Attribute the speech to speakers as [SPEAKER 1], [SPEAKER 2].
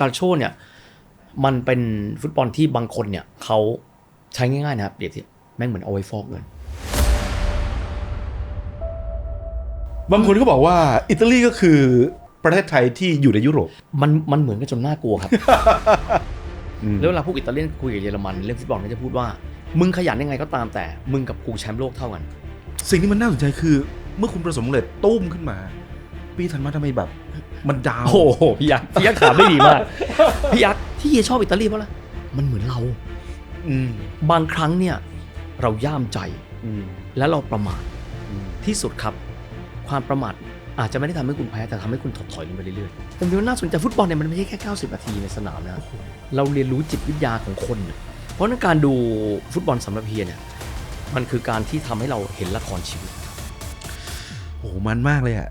[SPEAKER 1] การโชว์เนี่ย มันเป็นฟุตบอลที่บางคนเนี่ยเขาใช้ง่ายๆนะครับเปรียบเทียบแม่งเหมือนเอาไว้ฟอกเงิน
[SPEAKER 2] บางคนก็บอกว่าอิตาลีก็คือประเทศไทยที่อยู่ในยุโรป
[SPEAKER 1] มันมันเหมือนกันจนน่ากลัวครับ
[SPEAKER 2] อืม
[SPEAKER 1] แล้วเวลาพวกอิตาเลียนคุยกับเยอรมันเรื่องฟุตบอลก็จะพูดว่า มึงขยันยังไงก็ตามแต่ มึงกับกูแชมป์โลกเท่ากัน
[SPEAKER 2] สิ่งที่มันน่าสนใจคือ เมื่อคุณประสบความสำเร็จตุ้มขึ้นมา ปีถัดมาทำไมแบบ มันดาว
[SPEAKER 1] โอ้โหพี่ยักษ์พี่ยักษ์ถามได้ดีมากพี่ยักษ์ที่เฮียชอบอิตาลีเพราะอะไรมันเหมือนเรา
[SPEAKER 2] อืม
[SPEAKER 1] บางครั้งเนี่ย เราย่ามใจ
[SPEAKER 2] อืม
[SPEAKER 1] และเราประมาท
[SPEAKER 2] อืม
[SPEAKER 1] ที่สุดครับ ความประมาทอาจจะไม่ได้ทำให้คุณแพ้แต่ทำให้คุณถดถอยลงไปเรื่อยๆผมคิดว่าน่าสนใจฟุตบอลเนี่ยมันไม่ใช่แค่ 90 นาทีในสนามนะ เราเรียนรู้จิตวิทยาของคนน่ะเพราะฉะนั้นการดูฟุตบอลสำหรับเฮียเนี่ย มันคือการที่ทำให้เราเห็นละครชีวิต
[SPEAKER 2] โอ้โหมันมากเลยอะ